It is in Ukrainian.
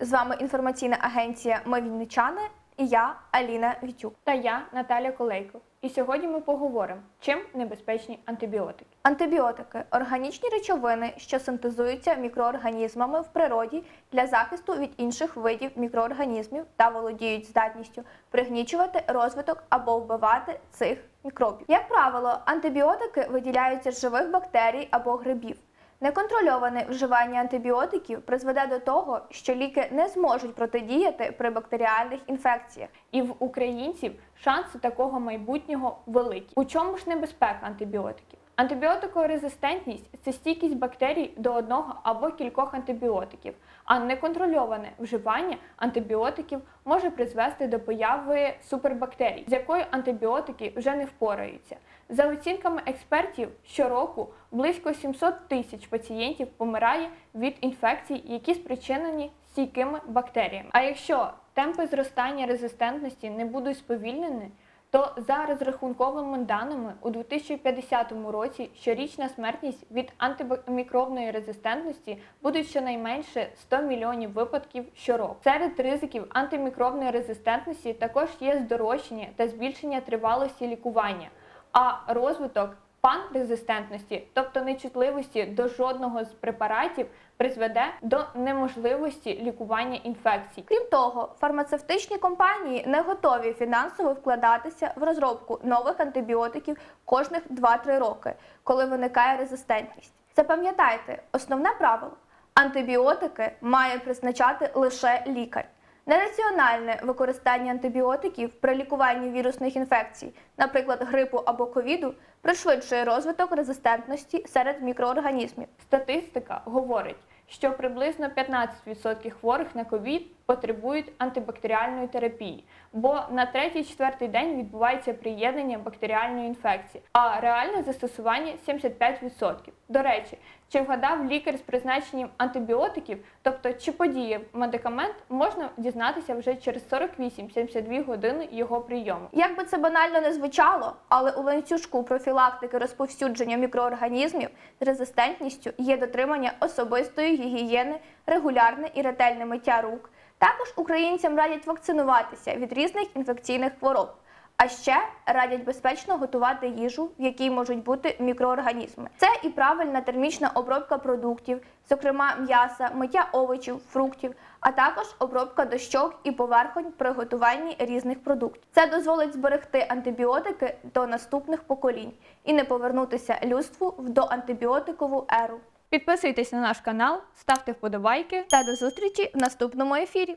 З вами інформаційна агенція Ми Вінничани і я Аліна Вітюк. Та я Наталя Колейко. І сьогодні ми поговоримо, чим небезпечні антибіотики. Антибіотики органічні речовини, що синтезуються мікроорганізмами в природі для захисту від інших видів мікроорганізмів та володіють здатністю пригнічувати розвиток або вбивати цих мікробів. Як правило, антибіотики виділяються з живих бактерій або грибів. Неконтрольоване вживання антибіотиків призведе до того, що ліки не зможуть протидіяти при бактеріальних інфекціях. І в українців шанси такого майбутнього великі. У чому ж небезпека антибіотиків? Антибіотикорезистентність це стійкість бактерій до одного або кількох антибіотиків, а неконтрольоване вживання антибіотиків може призвести до появи супербактерій, з якою антибіотики вже не впораються. За оцінками експертів, щороку близько 700 тисяч пацієнтів помирає від інфекцій, які спричинені стійкими бактеріями. А якщо темпи зростання резистентності не будуть сповільнені, то за розрахунковими даними у 2050 році щорічна смертність від антимікробної резистентності буде щонайменше 100 мільйонів випадків щороку. Серед ризиків антимікробної резистентності також є здорожчання та збільшення тривалості лікування, а розвиток панрезистентності, тобто нечутливості до жодного з препаратів, призведе до неможливості лікування інфекцій. Крім того, фармацевтичні компанії не готові фінансово вкладатися в розробку нових антибіотиків кожних 2-3 роки, коли виникає резистентність. Запам'ятайте, основне правило: антибіотики має призначати лише лікар. Нераціональне використання антибіотиків при лікуванні вірусних інфекцій, наприклад, грипу або ковіду, пришвидшує розвиток резистентності серед мікроорганізмів. Статистика говорить, що приблизно 15% хворих на ковід потребують антибактеріальної терапії, бо на третій-четвертий день відбувається приєднання бактеріальної інфекції, а реальне застосування 75%. До речі, чи вгадав лікар з призначенням антибіотиків, тобто чи подіє медикамент, можна дізнатися вже через 48-72 години його прийому. Як би це банально не звучало, але у ланцюжку профілактики розповсюдження мікроорганізмів з резистентністю є дотримання особистої гігієни, регулярне і ретельне миття рук. Також українцям радять вакцинуватися від різних інфекційних хвороб. А ще радять безпечно готувати їжу, в якій можуть бути мікроорганізми. Це і правильна термічна обробка продуктів, зокрема м'яса, миття овочів, фруктів, а також обробка дощок і поверхонь при готуванні різних продуктів. Це дозволить зберегти антибіотики до наступних поколінь і не повернутися людству в доантибіотикову еру. Підписуйтесь на наш канал, ставте вподобайки. Та до зустрічі в наступному ефірі.